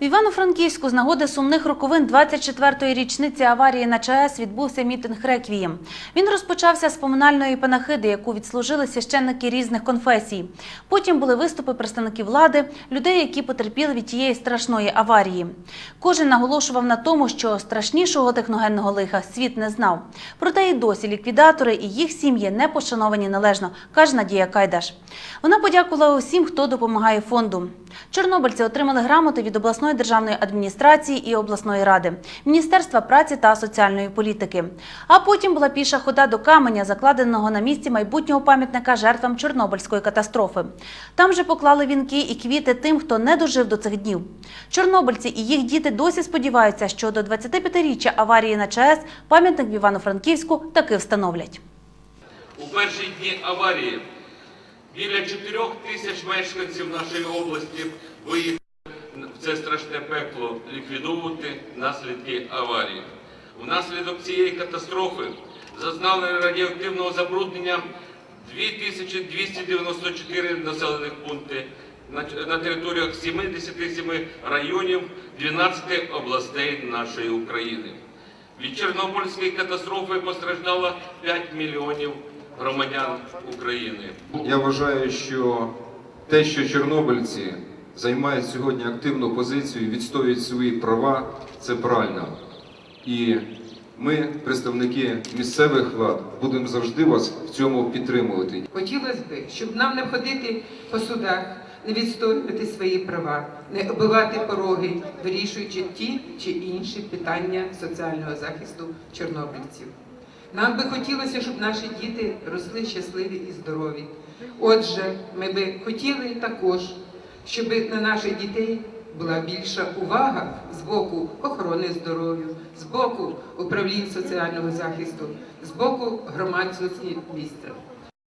В Івано-Франківську з нагоди сумних роковин 24-ї річниці аварії на ЧАЕС відбувся мітинг реквієм. Він розпочався з поминальної панахиди, яку відслужили священники різних конфесій. Потім були виступи представників влади, людей, які потерпіли від тієї страшної аварії. Кожен наголошував на тому, що страшнішого техногенного лиха світ не знав. Проте і досі ліквідатори і їх сім'ї не пошановані належно, каже Надія Кайдаш. Вона подякувала усім, хто допомагає фонду. Чорнобильці отримали грамоти від обласної державної адміністрації і обласної ради, Міністерства праці та соціальної політики. А потім була піша хода до каменя, закладеного на місці майбутнього пам'ятника жертвам Чорнобильської катастрофи. Там же поклали вінки і квіти тим, хто не дожив до цих днів. Чорнобильці і їх діти досі сподіваються, що до 25-річчя аварії на ЧАЕС пам'ятник в Івано-Франківську таки встановлять. У перші дні аварії біля 4 тисяч мешканців нашої області виїхали в це страшне пекло ліквідовувати наслідки аварії. Внаслідок цієї катастрофи зазнали радіоактивного забруднення 2294 населених пункти на, територіях 77 районів 12 областей нашої України. Від Чорнобильської катастрофи постраждало 5 мільйонів громадян України. Я вважаю, що те, що чорнобильці займають сьогодні активну позицію, відстоюють свої права, це правильно. І ми, представники місцевих влад, будемо завжди вас в цьому підтримувати. Хотілося б, щоб нам не ходити по судах, не відстоювати свої права, не оббивати пороги, вирішуючи ті чи інші питання соціального захисту чорнобильців. Нам би хотілося, щоб наші діти росли щасливі і здорові. Отже, ми би хотіли також, щоб на наших дітей була більша увага з боку охорони здоров'я, з боку управлінь соціального захисту, з боку громадськості міста.